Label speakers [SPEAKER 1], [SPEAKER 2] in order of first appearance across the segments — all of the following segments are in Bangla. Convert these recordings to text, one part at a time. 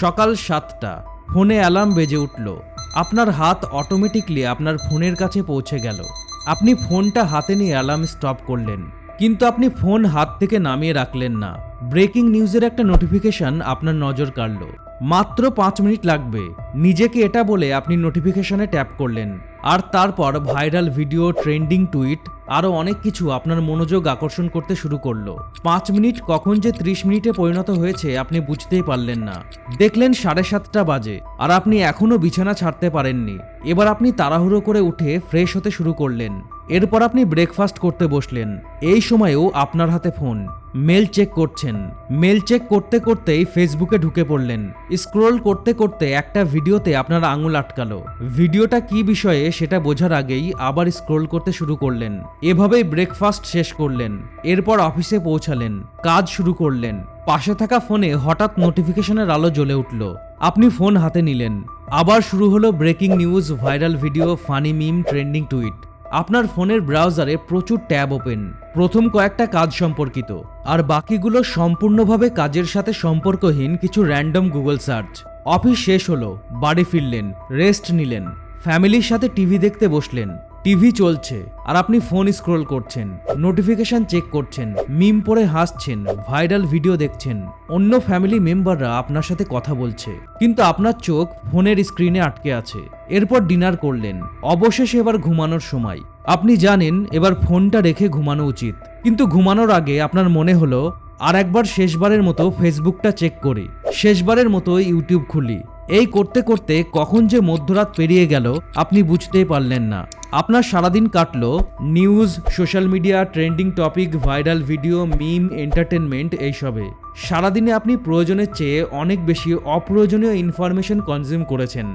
[SPEAKER 1] সকাল সাতটা। ফোনে অ্যালার্ম বেজে উঠল। আপনার হাত অটোমেটিকলি আপনার ফোনের কাছে পৌঁছে গেল। আপনি ফোনটা হাতে নিয়ে অ্যালার্ম স্টপ করলেন। কিন্তু আপনি ফোন হাত থেকে নামিয়ে রাখলেন না। ব্রেকিং নিউজের একটা নোটিফিকেশন আপনার নজর কাড়ল। মাত্র পাঁচ মিনিট লাগবে। নিজেকে এটা বলে আপনি নোটিফিকেশনে ট্যাপ করলেন। আর তারপর ভাইরাল ভিডিও ট্রেন্ডিং টুইট আরও অনেক কিছু আপনার মনোযোগ আকর্ষণ করতে শুরু করল। পাঁচ মিনিট কখন যে ত্রিশ মিনিটে পরিণত হয়েছে আপনি বুঝতেই পারলেন না। দেখলেন সাড়ে সাতটা বাজে, আর আপনি এখনও বিছানা ছাড়তে পারেননি। এবার আপনি তাড়াহুড়ো করে উঠে ফ্রেশ হতে শুরু করলেন। এরপর আপনি ব্রেকফাস্ট করতে বসলেন। এই সময়েও আপনার হাতে ফোন মেল চেক করছেন। মেল চেক করতে করতেই ফেসবুকে ঢুকে পড়লেন। স্ক্রোল করতে করতে একটা ভিডিওতে আপনার আঙুল আটকালো। ভিডিওটা কি বিষয়ে সেটা বোঝার আগেই আবার স্ক্রোল করতে শুরু করলেন। এভাবেই ব্রেকফাস্ট শেষ করলেন। এরপর অফিসে পৌঁছালেন। কাজ শুরু করলেন। পাশে থাকা ফোনে হঠাৎ নোটিফিকেশনের আলো জ্বলে উঠল। আপনি ফোন হাতে নিলেন। আবার শুরু হলো breaking news viral video funny meme trending tweet আপনার ফোনের ব্রাউজারে প্রচুর ট্যাব ওপেন। প্রথম কয়েকটা কাজ সম্পর্কিত। আর বাকিগুলো সম্পূর্ণভাবে কাজের সাথে সম্পর্কহীন কিছু র্যান্ডম গুগল সার্চ অফিস শেষ হলো, বাড়ি ফিরলেন রেস্ট নিলেন ফ্যামিলির সাথে টিভি দেখতে বসলেন। টিভি চলছে আর আপনি ফোন স্ক্রোল করছেন, নোটিফিকেশন চেক করছেন, মিম পরে হাসছেন, ভাইরাল ভিডিও দেখছেন, অন্য ফ্যামিলি মেম্বাররা আপনার সাথে কথা বলছে। কিন্তু আপনার চোখ ফোনের স্ক্রিনে আটকে আছে। এরপর ডিনার করলেন। অবশেষে এবার ঘুমানোর সময়। আপনি জানেন, এবার ফোনটা রেখে ঘুমানো উচিত। কিন্তু ঘুমানোর আগে আপনার মনে হলো, আর একবার শেষবারের মতো ফেসবুকটা চেক করি। শেষবারের মতো ইউটিউব খুলি। এই করতে করতে কখন যে মধ্যরাত পেরিয়ে গেল, আপনি বুঝতেই পারলেন না। আপনার সারাদিন কাটল news, social media, trending topic, viral video, meme, entertainment এইসবে। সারাদিনে আপনি প্রয়োজনের চেয়ে অনেক বেশি অপ্রয়োজনীয় ইনফরমেশন কনজিউম করেছেন।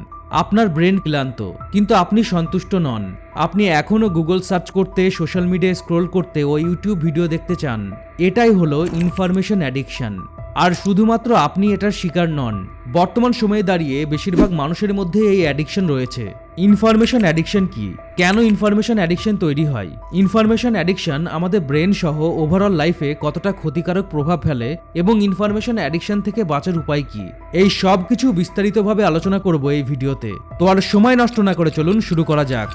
[SPEAKER 1] আপনার ব্রেন ক্লান্ত, কিন্তু আপনি সন্তুষ্ট নন। আপনি এখনও গুগল সার্চ করতে, সোশ্যাল মিডিয়ায় স্ক্রোল করতে ও ইউটিউব ভিডিও দেখতে চান। এটাই হলো ইনফরমেশন অ্যাডিকশন। আর শুধুমাত্র আপনি এটার শিকার নন। বর্তমান সময়ে দাঁড়িয়ে বেশিরভাগ মানুষের মধ্যে এই অ্যাডিকশন রয়েছে। ইনফরমেশন অ্যাডিকশন কি? কেন ইনফরমেশন অ্যাডিকশন তৈরি হয়? ইনফরমেশন অ্যাডিকশন আমাদের ব্রেন সহ ওভারঅল লাইফে কতটা ক্ষতিকারক প্রভাব ফেলে এবং ইনফরমেশন অ্যাডিকশন থেকে বাঁচার উপায় কি? এই সব কিছু বিস্তারিতভাবে আলোচনা করব এই ভিডিওতে। তো আর সময় নষ্ট না করে চলুন শুরু করা যাক।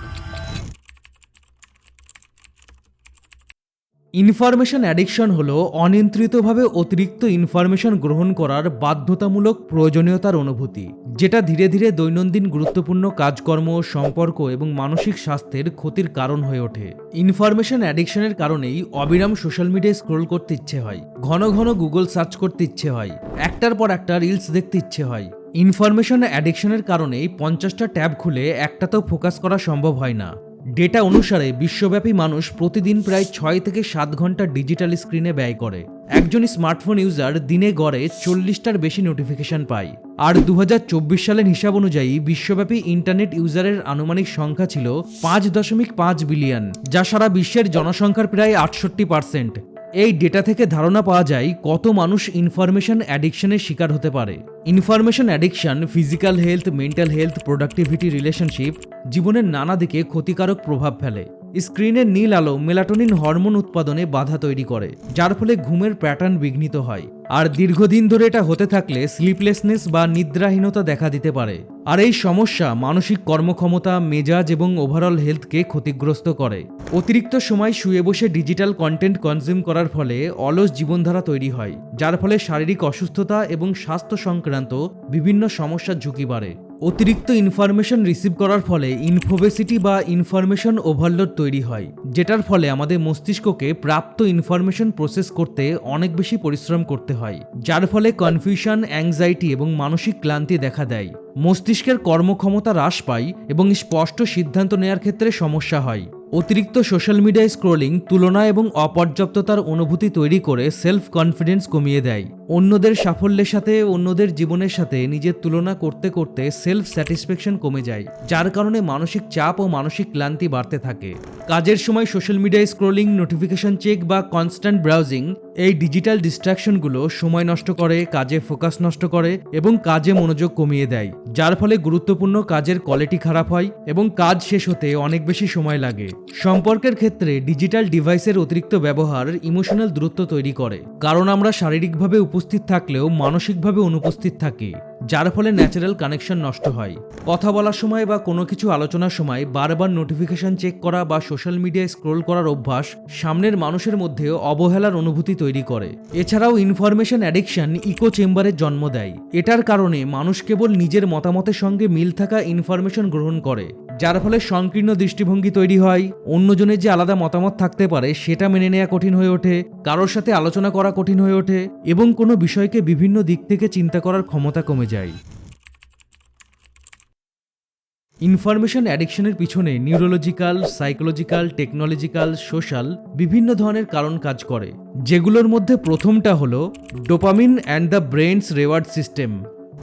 [SPEAKER 1] ইনফরমেশন অ্যাডিকশন হলো অনিয়ন্ত্রিতভাবে অতিরিক্ত ইনফরমেশন গ্রহণ করার বাধ্যতামূলক প্রয়োজনীয়তার অনুভূতি, যেটা ধীরে ধীরে দৈনন্দিন গুরুত্বপূর্ণ কাজকর্ম, সম্পর্ক এবং মানসিক স্বাস্থ্যের ক্ষতির কারণ হয়ে ওঠে। ইনফরমেশন অ্যাডিকশনের কারণেই অবিরাম সোশ্যাল মিডিয়ায় স্ক্রোল করতে ইচ্ছে হয়, ঘন ঘন গুগল সার্চ করতে ইচ্ছে হয়, একটার পর একটা রিলস দেখতে ইচ্ছে হয়। ইনফরমেশন অ্যাডিকশনের কারণেই পঞ্চাশটা ট্যাব খুলে একটাতেও ফোকাস করা সম্ভব হয় না। ডেটা অনুসারে বিশ্বব্যাপী মানুষ প্রতিদিন প্রায় ছয় থেকে সাত ঘণ্টা ডিজিটাল স্ক্রিনে ব্যয় করে। একজন স্মার্টফোন ইউজার দিনে গড়ে চল্লিশটার বেশি নোটিফিকেশন পায়। আর দু হাজার চব্বিশ সালের হিসাব অনুযায়ী বিশ্বব্যাপী ইন্টারনেট ইউজারের আনুমানিক সংখ্যা ছিল পাঁচ দশমিক পাঁচ বিলিয়ন, যা সারা বিশ্বের জনসংখ্যার প্রায় আটষট্টি পার্সেন্ট। এই ডেটা থেকে ধারণা পাওয়া যায় কত মানুষ ইনফরমেশন অ্যাডিকশনের শিকার হতে পারে। Information addiction, physical health, mental health, productivity relationship জীবনের নানা দিকে ক্ষতিকারক প্রভাব ফেলে। স্ক্রিনের নীল আলো মেলাটোনিন হরমোন উৎপাদনে বাধা তৈরি করে, যার ফলে ঘুমের প্যাটার্ন বিঘ্নিত হয়। আর দীর্ঘদিন ধরে এটা হতে থাকলে স্লিপলেসনেস বা নিদ্রাহীনতা দেখা দিতে পারে। আর এই সমস্যা মানসিক কর্মক্ষমতা, মেজাজ এবং ওভারঅল হেলথকে ক্ষতিগ্রস্ত করে। অতিরিক্ত সময় শুয়ে বসে ডিজিটাল কন্টেন্ট কনজিউম করার ফলে অলস জীবনধারা তৈরি হয়, যার ফলে শারীরিক অসুস্থতা এবং স্বাস্থ্য সংক্রান্ত বিভিন্ন সমস্যার ঝুঁকি বাড়ে। অতিরিক্ত ইনফরমেশন রিসিভ করার ফলে ইনফোবেসিটি বা ইনফরমেশন ওভারলোড তৈরি হয়, যেটার ফলে আমাদের মস্তিষ্ককে প্রাপ্ত ইনফরমেশন প্রসেস করতে অনেক বেশি পরিশ্রম করতে হয়, যার ফলে কনফিউশন অ্যাংজাইটি এবং মানসিক ক্লান্তি দেখা দেয়। মস্তিষ্কের কর্মক্ষমতা হ্রাস পায় এবং স্পষ্ট সিদ্ধান্ত নেওয়ার ক্ষেত্রে সমস্যা হয়। অতিরিক্ত সোশ্যাল মিডিয়ায় স্ক্রোলিং তুলনা এবং অপর্যাপ্ততার অনুভূতি তৈরি করে সেলফ কনফিডেন্স কমিয়ে দেয়। অন্যদের সাফল্যের সাথে, অন্যদের জীবনের সাথে নিজের তুলনা করতে করতে সেলফ স্যাটিসফ্যাকশন কমে যায়, যার কারণে মানসিক চাপ ও মানসিক ক্লান্তি বাড়তে থাকে। কাজের সময় সোশ্যাল মিডিয়ায় স্ক্রোলিং নোটিফিকেশন চেক বা কনস্ট্যান্ট ব্রাউজিং এই ডিজিটাল ডিস্ট্রাকশনগুলো সময় নষ্ট করে, কাজে ফোকাস নষ্ট করে এবং কাজে মনোযোগ কমিয়ে দেয়, যার ফলে গুরুত্বপূর্ণ কাজের কোয়ালিটি খারাপ হয় এবং কাজ শেষ হতে অনেক বেশি সময় লাগে। সম্পর্কের ক্ষেত্রে ডিজিটাল ডিভাইসের অতিরিক্ত ব্যবহার ইমোশনাল দূরত্ব তৈরি করে, কারণ আমরা শারীরিকভাবে উপস্থিত থাকলেও মানসিকভাবে অনুপস্থিত থাকি। যার ফলে ন্যাচারাল কানেকশন নষ্ট হয়। কথা বলার সময় বা কোনো কিছু আলোচনার সময় বারবার নোটিফিকেশন চেক করা বা সোশ্যাল মিডিয়ায় স্ক্রোল করার অভ্যাস সামনের মানুষের মধ্যে অবহেলার অনুভূতি তৈরি করে। এছাড়াও ইনফরমেশন অ্যাডিকশন ইকো চেম্বারের জন্ম দেয়। এটার কারণে মানুষ কেবল নিজের মতামতের সঙ্গে মিল থাকা ইনফরমেশন গ্রহণ করে, যার ফলে সংকীর্ণ দৃষ্টিভঙ্গি তৈরি হয়। অন্যজনের যে আলাদা মতামত থাকতে পারে, সেটা মেনে নেওয়া কঠিন হয়ে ওঠে, কারোর সাথে আলোচনা করা কঠিন হয়ে ওঠে, এবং কোনো বিষয়কে বিভিন্ন দিক থেকে চিন্তা করার ক্ষমতা কমে যায় ইনফরমেশন অ্যাডিকশনের পিছনে নিউরোলজিক্যাল সাইকোলজিক্যাল টেকনোলজিক্যাল সোশ্যাল বিভিন্ন ধরনের কারণ কাজ করে। যেগুলোর মধ্যে প্রথমটা হলো dopamine and the brain's reward system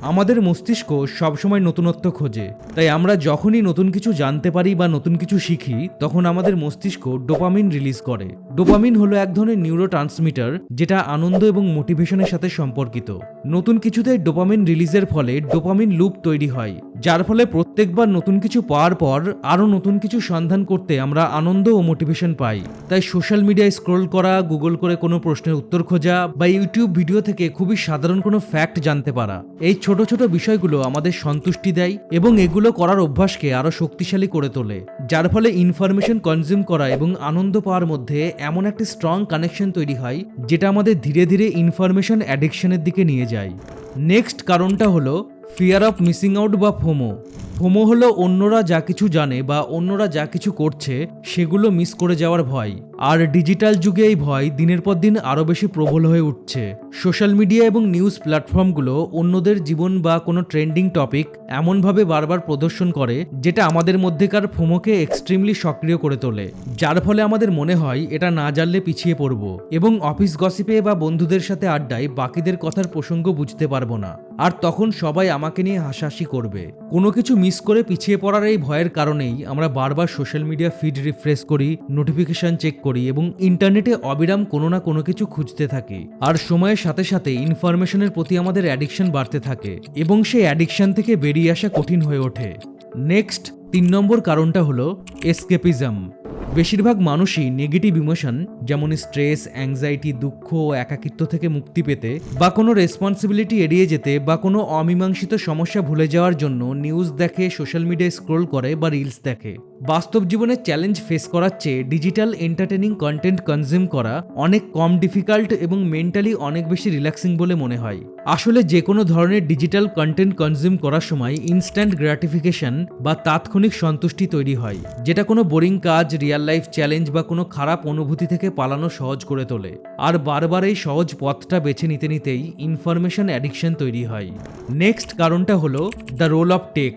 [SPEAKER 1] আমাদের মস্তিষ্ক সবসময় নতুনত্ব খোঁজে, তাই আমরা যখনই নতুন কিছু জানতে পারি বা নতুন কিছু শিখি, তখন আমাদের মস্তিষ্ক ডোপামিন রিলিজ করে। ডোপামিন হলো এক ধরনের নিউরো ট্রান্সমিটার যেটা আনন্দ এবং মোটিভেশনের সাথে সম্পর্কিত। নতুন কিছুতে ডোপামিন রিলিজের ফলে ডোপামিন লুপ তৈরি হয়, যার ফলে প্রত্যেকবার নতুন কিছু পাওয়ার পর আরও নতুন কিছু সন্ধান করতে আমরা আনন্দ ও মোটিভেশন পাই। তাই সোশ্যাল মিডিয়ায় স্ক্রোল করা, গুগল করে কোনো প্রশ্নের উত্তর খোঁজা বা ইউটিউব ভিডিও থেকে খুবই সাধারণ কোনো ফ্যাক্ট জানতে পারা, এই ছোট ছোট বিষয়গুলো আমাদের সন্তুষ্টি দেয় এবং এগুলো করার অভ্যাসকে আরও শক্তিশালী করে তোলে, যার ফলে ইনফরমেশন কনজিউম করা এবং আনন্দ পাওয়ার মধ্যে এমন একটি স্ট্রং কানেকশন তৈরি হয়, যেটা আমাদের ধীরে ধীরে ইনফরমেশন অ্যাডিকশনের দিকে নিয়ে যায়। নেক্সট কারণটা হলো ফিয়ার অফ মিসিং আউট বা ফোমো ফোমো হলো অন্যরা যা কিছু জানে বা অন্যরা যা কিছু করছে, সেগুলো মিস করে যাওয়ার ভয়। আর ডিজিটাল যুগে এই ভয় দিনের পর দিন আরও বেশি প্রবল হয়ে উঠছে। সোশ্যাল মিডিয়া এবং নিউজ প্ল্যাটফর্মগুলো অন্যদের জীবন বা কোনো ট্রেন্ডিং টপিক এমনভাবে বারবার প্রদর্শন করে, যেটা আমাদের মধ্যেকার ফোমোকে এক্সট্রিমলি সক্রিয় করে তোলে। যার ফলে আমাদের মনে হয় এটা না জানলে পিছিয়ে পড়ব। এবং অফিস গসিপে বা বন্ধুদের সাথে আড্ডায় বাকিদের কথার প্রসঙ্গ বুঝতে পারব না। আর তখন সবাই আমাকে নিয়ে হাসাহাসি করবে। কোনো কিছু মিস করে পিছিয়ে পড়ার এই ভয়ের কারণেই আমরা বারবার সোশ্যাল মিডিয়া ফিড রিফ্রেশ করি নোটিফিকেশন চেক করি এবং ইন্টারনেটে অবিরাম কোনো না কোনো কিছু খুঁজতে থাকি। আর সময়ের সাথে সাথে ইনফরমেশনের প্রতি আমাদের অ্যাডিকশন বাড়তে থাকে এবং সেই অ্যাডিকশন থেকে বেরিয়ে আসা কঠিন হয়ে ওঠে। নেক্সট তিন নম্বর কারণটা হলো এসকেপিজম বেশিরভাগ মানুষই নেগেটিভ ইমোশন যেমন স্ট্রেস অ্যাংজাইটি দুঃখ ও একাকিত্ব থেকে মুক্তি পেতে বা কোনো রেসপন্সিবিলিটি এড়িয়ে যেতে বা কোনো অমীমাংসিত সমস্যা ভুলে যাওয়ার জন্য নিউজ দেখে সোশ্যাল মিডিয়ায় স্ক্রোল করে বা রিলস দেখে। বাস্তব জীবনে চ্যালেঞ্জ ফেস করার চেয়ে ডিজিটাল এন্টারটেনিং কন্টেন্ট কনজিউম করা অনেক কম ডিফিকাল্ট এবং মেন্টালি অনেক বেশি রিল্যাক্সিং বলে মনে হয়। আসলে যে কোনো ধরনের ডিজিটাল কন্টেন্ট কনজিউম করার সময় ইনস্ট্যান্ট গ্র্যাটিফিকেশন বা তাৎক্ষণিক সন্তুষ্টি তৈরি হয়, যেটা কোনো বোরিং কাজ রিয়াল লাইফ চ্যালেঞ্জ বা কোনো খারাপ অনুভূতি থেকে পালানো সহজ করে তোলে। আর বারবার এই সহজ পথটা বেছে নিতে নিতেই ইনফরমেশন অ্যাডিকশন তৈরি হয়। নেক্সট কারণটা হলো the role of tech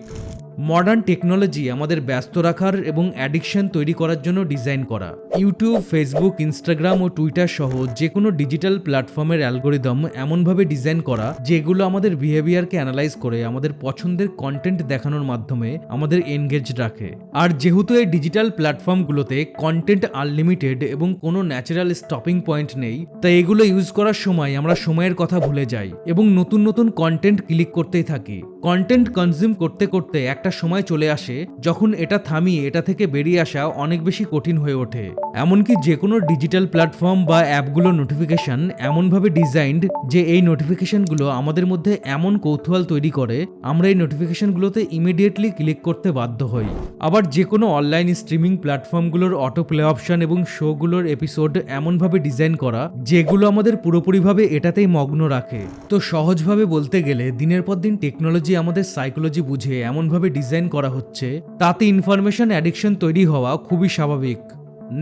[SPEAKER 1] modern technology আমাদের ব্যস্ত রাখার এবং অ্যাডিকশন তৈরি করার জন্য ডিজাইন করা। ইউটিউব ফেসবুক ইনস্টাগ্রাম ও টুইটার সহ যে কোনো ডিজিটাল প্ল্যাটফর্মের অ্যালগোরিদম এমনভাবে ডিজাইন করা যেগুলো আমাদের বিহেভিয়ারকে অ্যানালাইজ করে, আমাদের পছন্দের কন্টেন্ট দেখানোর মাধ্যমে আমাদের এনগেজ রাখে। আর যেহেতু এই ডিজিটাল প্ল্যাটফর্মগুলোতে কন্টেন্ট আনলিমিটেড এবং কোনো ন্যাচারাল স্টপিং পয়েন্ট নেই, তাই এগুলো ইউজ করার সময় আমরা সময়ের কথা ভুলে যাই এবং নতুন নতুন কন্টেন্ট ক্লিক করতেই থাকি। কন্টেন্ট কনজিউম করতে করতে একটা সময় চলে আসে যখন এটা থামিয়ে এটা থেকে বেরিয়ে আসা অনেক বেশি কঠিন হয়ে ওঠে। এমনকি যে কোনো ডিজিটাল প্ল্যাটফর্ম বা অ্যাপগুলোর নোটিফিকেশন এমনভাবে ডিজাইনড যে এই নোটিফিকেশনগুলো আমাদের মধ্যে এমন কৌতূহল তৈরি করে, আমরা এই নোটিফিকেশনগুলোতে ইমিডিয়েটলি ক্লিক করতে বাধ্য হই। আবার যে কোনো অনলাইন স্ট্রিমিং প্ল্যাটফর্মগুলোর অটো প্লে অপশন এবং শোগুলোর এপিসোড এমনভাবে ডিজাইন করা, যেগুলো আমাদের পুরোপুরিভাবে এটাতেই মগ্ন রাখে। তো সহজভাবে বলতে গেলে, দিনের পর দিন টেকনোলজি আমাদের সাইকোলজি বুঝে এমনভাবে ডিজাইন করা হচ্ছে, তাতে ইনফরমেশন অ্যাডিকশন তৈরি হওয়া খুবই স্বাভাবিক।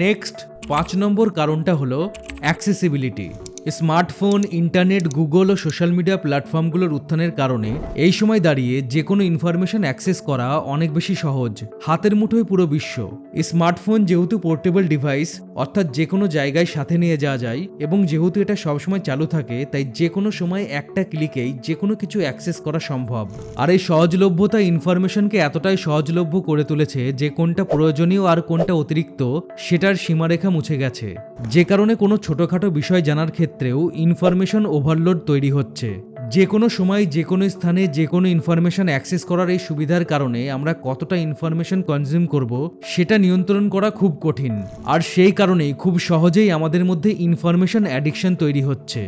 [SPEAKER 1] নেক্সট পাঁচ নম্বর কারণটা হলো অ্যাক্সেসিবিলিটি স্মার্টফোন, ইন্টারনেট, গুগল ও সোশ্যাল মিডিয়া প্ল্যাটফর্মগুলোর উত্থানের কারণে এই সময় দাঁড়িয়ে যে কোনো ইনফরমেশন অ্যাক্সেস করা অনেক বেশি সহজ। হাতের মুঠোয় পুরো বিশ্ব। স্মার্টফোন যেহেতু পোর্টেবল ডিভাইস, অর্থাৎ যে কোনো জায়গায় সাথে নিয়ে যাওয়া যায় এবং যেহেতু এটা সবসময় চালু থাকে, তাই যে কোনো সময় একটা ক্লিকেই যে কোনো কিছু অ্যাক্সেস করা সম্ভব। আর এই সহজলভ্যতা ইনফরমেশনকে এতটাই সহজলভ্য করে তুলেছে যে কোনটা প্রয়োজনীয় আর কোনটা অতিরিক্ত, সেটার সীমারেখা মুছে গেছে। যে কারণে কোনো ছোটোখাটো বিষয় জানার ক্ষেত্রেও ইনফরমেশন ওভারলোড তৈরি হচ্ছে। যে কোনো সময় যে কোনো স্থানে যে কোনো ইনফরমেশন অ্যাক্সেস করার এই সুবিধার কারণে আমরা কতটা ইনফরমেশন কনজিউম করব, সেটা নিয়ন্ত্রণ করা খুব কঠিন। আর সেই কারণেই খুব সহজেই আমাদের মধ্যে ইনফরমেশন অ্যাডিকশন তৈরি হচ্ছে।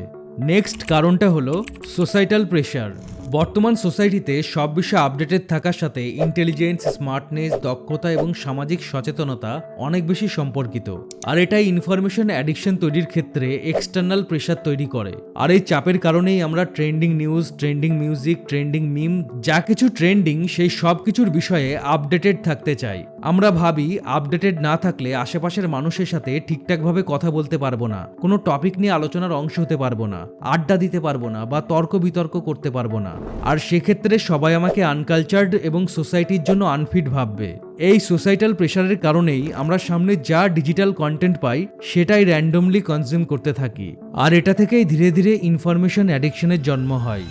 [SPEAKER 1] নেক্সট কারণটা হলো সোসাইটাল প্রেশার বর্তমান সোসাইটিতে সব বিষয়ে আপডেটেড থাকার সাথে ইন্টেলিজেন্স স্মার্টনেস দক্ষতা এবং সামাজিক সচেতনতা অনেক বেশি সম্পর্কিত। আর এটাই ইনফরমেশন অ্যাডিকশন তৈরির ক্ষেত্রে এক্সটার্নাল প্রেশার তৈরি করে। আর এই চাপের কারণেই আমরা trending news trending music trending meme যা কিছু ট্রেন্ডিং সেই সব কিছুর বিষয়ে আপডেটেড থাকতে চাই। আমরা ভাবি আপডেটেড না থাকলে আশেপাশের মানুষের সাথে ঠিকঠাকভাবে কথা বলতে পারব না, কোনো টপিক নিয়ে আলোচনার অংশ হতে পারব না, আড্ডা দিতে পারব না বা তর্ক বিতর্ক করতে পারব না। আর সেক্ষেত্রে সবাই আমাকে আনকালচার্ড এবং সোসাইটির জন্য আনফিট ভাববে। এই সোসাইটাল প্রেশারের কারণেই আমরা সামনে যা ডিজিটাল কন্টেন্ট পাই, সেটাই র্যান্ডমলি কনজিউম করতে থাকি। আর এটা থেকেই ধীরে ধীরে ইনফরমেশন অ্যাডিকশনের জন্ম হয়।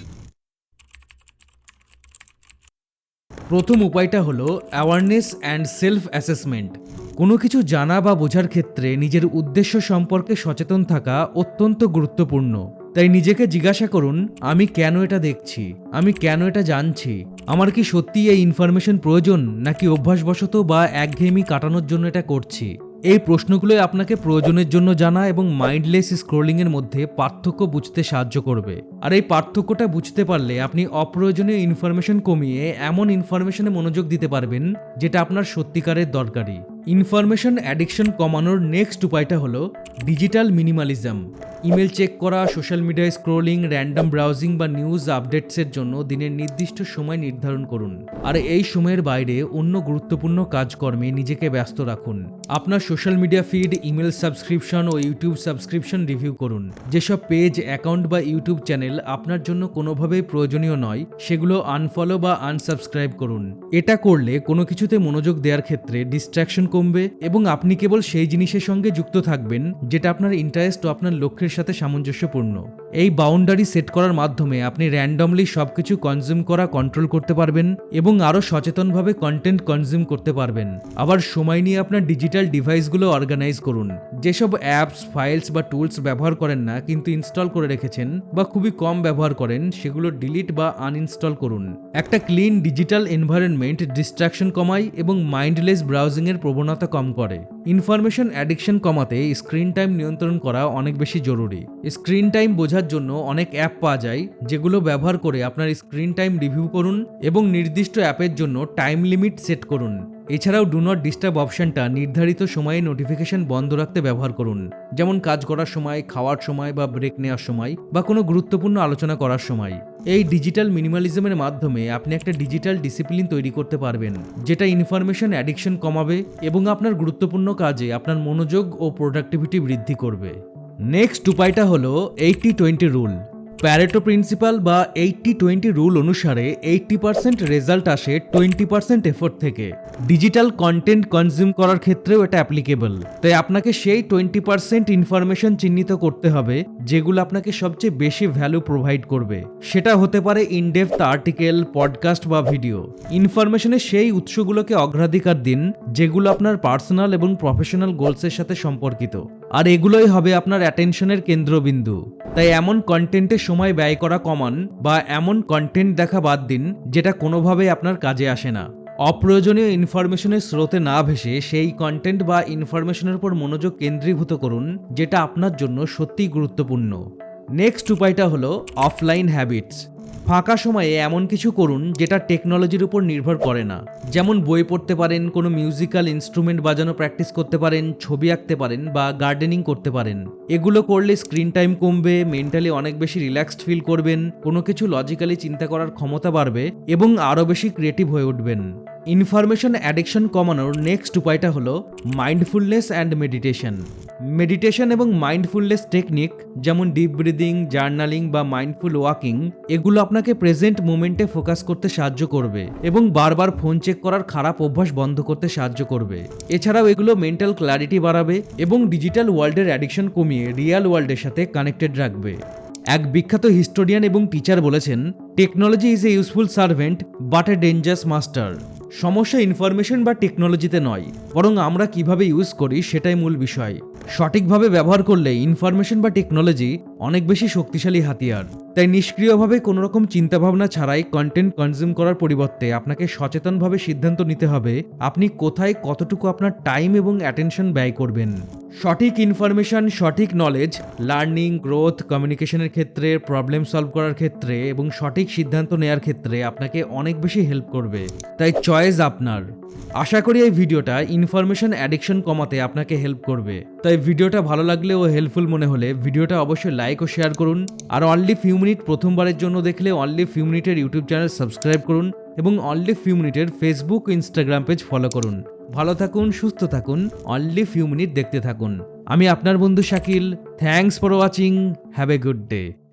[SPEAKER 1] প্রথম উপায়টা হলো অ্যাওয়ারনেস অ্যান্ড সেলফ অ্যাসেসমেন্ট কোনো কিছু জানা বা বোঝার ক্ষেত্রে নিজের উদ্দেশ্য সম্পর্কে সচেতন থাকা অত্যন্ত গুরুত্বপূর্ণ। তাই নিজেকে জিজ্ঞাসা করুন, আমি কেন এটা দেখছি? আমি কেন এটা জানছি? আমার কি সত্যি এই ইনফরমেশন প্রয়োজন, নাকি অভ্যাসবশত বা একঘেয়েমি কাটানোর জন্য এটা করছি? এই প্রশ্নগুলোই আপনাকে প্রয়োজনের জন্য জানা এবং মাইন্ডলেস স্ক্রোলিংয়ের মধ্যে পার্থক্য বুঝতে সাহায্য করবে। আর এই পার্থক্যটা বুঝতে পারলে আপনি অপ্রয়োজনীয় ইনফরমেশন কমিয়ে এমন ইনফরমেশনে মনোযোগ দিতে পারবেন যেটা আপনার সত্যিকারের দরকারি ইনফরমেশন অ্যাডিকশন কমানোর নেক্সট উপায়টা হলো ডিজিটাল মিনিমালিজম। ইমেল চেক করা, সোশ্যাল মিডিয়ায় স্ক্রোলিং, র্যান্ডম ব্রাউজিং বা নিউজ আপডেটসের জন্য দিনের নির্দিষ্ট সময় নির্ধারণ করুন। আর এই সময়ের বাইরে অন্য গুরুত্বপূর্ণ কাজকর্মে নিজেকে ব্যস্ত রাখুন। আপনার social media feed, email subscription ও ইউটিউব সাবস্ক্রিপশন রিভিউ করুন। যেসব পেজ, অ্যাকাউন্ট বা ইউটিউব চ্যানেল আপনার জন্য কোনোভাবেই প্রয়োজনীয় নয়, সেগুলো আনফলো বা আনসাবস্ক্রাইব করুন। এটা করলে কোনো কিছুতে মনোযোগ দেওয়ার ক্ষেত্রে ডিস্ট্রাকশন কমবে এবং আপনি কেবল সেই জিনিসের সঙ্গে যুক্ত থাকবেন যেটা আপনার ইন্টারেস্ট ও আপনার লক্ষ্যের সাথে সামঞ্জস্যপূর্ণ। এই বাউন্ডারি সেট করার মাধ্যমে আপনি র্যান্ডমলি সব কিছু কনজিউম করা কন্ট্রোল করতে পারবেন এবং আরও সচেতনভাবে কন্টেন্ট কনজিউম করতে পারবেন। আবার সময় নিয়ে আপনার ডিজিটাল ডিভাইসগুলো অর্গানাইজ করুন যেসব অ্যাপস ফাইলস বা টুলস ব্যবহার করেন না, কিন্তু ইনস্টল করে রেখেছেন বা খুবই কম ব্যবহার করেন, সেগুলো ডিলিট বা আনইনস্টল করুন। একটা ক্লিন ডিজিটাল এনভায়রনমেন্ট ডিস্ট্রাকশন কমায় এবং মাইন্ডলেস ব্রাউজিংয়ের প্রবণতা কম করে। ইনফরমেশন অ্যাডিকশন কমাতে স্ক্রিন টাইম নিয়ন্ত্রণ করা অনেক বেশি জরুরি। স্ক্রিন টাইম বোঝার জন্য অনেক অ্যাপ পাওয়া যায়, যেগুলো ব্যবহার করে আপনার স্ক্রিন টাইম রিভিউ করুন এবং নির্দিষ্ট অ্যাপের জন্য টাইম লিমিট সেট করুন। এছাড়াও ডু নট ডিস্টার্ব অপশনটা নির্ধারিত সময়ে নোটিফিকেশন বন্ধ রাখতে ব্যবহার করুন। যেমন কাজ করার সময়, খাওয়ার সময় বা ব্রেক নেওয়ার সময় বা কোনো গুরুত্বপূর্ণ আলোচনা করার সময়। এই ডিজিটাল মিনিমালিজমের মাধ্যমে আপনি একটা ডিজিটাল ডিসিপ্লিন তৈরি করতে পারবেন, যেটা ইনফরমেশন অ্যাডিকশন কমাবে এবং আপনার গুরুত্বপূর্ণ কাজে আপনার মনোযোগ ও প্রোডাক্টিভিটি বৃদ্ধি করবে। নেক্সট উপায়টা হলো eighty twenty rule Pareto principle বা এইটটি টোয়েন্টি রুল অনুসারে এইটটি পার্সেন্ট রেজাল্ট আসে টোয়েন্টি পার্সেন্ট এফোর্ট থেকে। ডিজিটাল কন্টেন্ট কনজিউম করার ক্ষেত্রেও এটা অ্যাপ্লিকেবল তাই আপনাকে সেই টোয়েন্টি পার্সেন্ট ইনফরমেশন চিহ্নিত করতে হবে, যেগুলো আপনাকে সবচেয়ে বেশি ভ্যালু প্রোভাইড করবে। সেটা হতে পারে ইনডেপথ আর্টিকেল পডকাস্ট বা ভিডিও ইনফরমেশনের সেই উৎসগুলোকে অগ্রাধিকার দিন, যেগুলো আপনার পার্সোনাল এবং প্রফেশনাল গোলসের সাথে সম্পর্কিত। আর এগুলোই হবে আপনার অ্যাটেনশনের কেন্দ্রবিন্দু। তাই এমন কন্টেন্টে সময় ব্যয় করা কমান বা এমন কন্টেন্ট দেখা বাদ দিন, যেটা কোনোভাবেই আপনার কাজে আসে না। অপ্রয়োজনীয় ইনফরমেশনের স্রোতে না ভেসে সেই কন্টেন্ট বা ইনফরমেশনের উপর মনোযোগ কেন্দ্রীভূত করুন, যেটা আপনার জন্য সত্যিই গুরুত্বপূর্ণ। নেক্সট উপায়টা হলো অফলাইন হ্যাবিটস ফাঁকা সময়ে এমন কিছু করুন যেটা টেকনোলজির উপর নির্ভর করে না। যেমন বই পড়তে পারেন, কোনো মিউজিক্যাল ইনস্ট্রুমেন্ট বাজানো প্র্যাকটিস করতে পারেন, ছবি আঁকতে পারেন বা গার্ডেনিং করতে পারেন। এগুলো করলে স্ক্রিন টাইম কমবে মেন্টালি অনেক বেশি রিল্যাক্সড ফিল করবেন, কোনো কিছু লজিক্যালি চিন্তা করার ক্ষমতা বাড়বে এবং আরও বেশি ক্রিয়েটিভ হয়ে উঠবেন। ইনফরমেশন অ্যাডিকশন কমানোর নেক্সট উপায়টা হলো মাইন্ডফুলনেস অ্যান্ড মেডিটেশন। মেডিটেশন এবং মাইন্ডফুলনেস টেকনিক, যেমন ডিপ ব্রিদিং, জার্নালিং বা মাইন্ডফুল ওয়াকিং, এগুলো আপনাকে প্রেজেন্ট মুমেন্টে ফোকাস করতে সাহায্য করবে এবং বারবার ফোন চেক করার খারাপ অভ্যাস বন্ধ করতে সাহায্য করবে। এছাড়াও এগুলো মেন্টাল ক্ল্যারিটি বাড়াবে এবং ডিজিটাল ওয়ার্ল্ডের অ্যাডিকশন কমিয়ে রিয়াল ওয়ার্ল্ডের সাথে কানেক্টেড রাখবে। এক বিখ্যাত হিস্টোরিয়ান এবং টিচার বলেছেন, technology is a useful servant, but a dangerous master. সমস্যা ইনফরমেশন বা টেকনোলজিতে নয়, বরং আমরা কীভাবে ইউজ করি সেটাই মূল বিষয়। সঠিকভাবে ব্যবহার করলে ইনফরমেশন বা টেকনোলজি অনেক বেশি শক্তিশালী হাতিয়ার। তাই নিষ্ক্রিয়ভাবে কোনো রকম চিন্তাভাবনা ছাড়াই কন্টেন্ট কনজিউম করার পরিবর্তে আপনাকে সচেতনভাবে সিদ্ধান্ত নিতে হবে আপনি কোথায় কতটুকু আপনার টাইম এবং অ্যাটেনশন ব্যয় করবেন। সঠিক ইনফরমেশন সঠিক নলেজ লার্নিং গ্রোথ কমিউনিকেশনের ক্ষেত্রে প্রবলেম সলভ করার ক্ষেত্রে এবং সঠিক সিদ্ধান্ত নেওয়ার ক্ষেত্রে আপনাকে অনেক বেশি হেল্প করবে। তাই চয়েস আপনার। আশা করি এই ভিডিওটা ইনফরমেশন অ্যাডিকশন কমাতে আপনাকে হেল্প করবে। তাই ভিডিওটা ভালো লাগলে ও হেল্পফুল মনে হলে ভিডিওটা অবশ্যই লাইক ও শেয়ার করুন। আর অনলি ফিউ মিনিট প্রথমবারের জন্য দেখলে অনলি ফিউ মিনিটের ইউটিউব চ্যানেল সাবস্ক্রাইব করুন এবং অনলি ফিউ মিনিটের ফেসবুক ইনস্টাগ্রাম পেজ ফলো করুন। ভালো থাকুন, সুস্থ থাকুন অনলি ফিউ মিনিট দেখতে থাকুন। আমি আপনার বন্ধু Shakil. Thanks for watching have a good day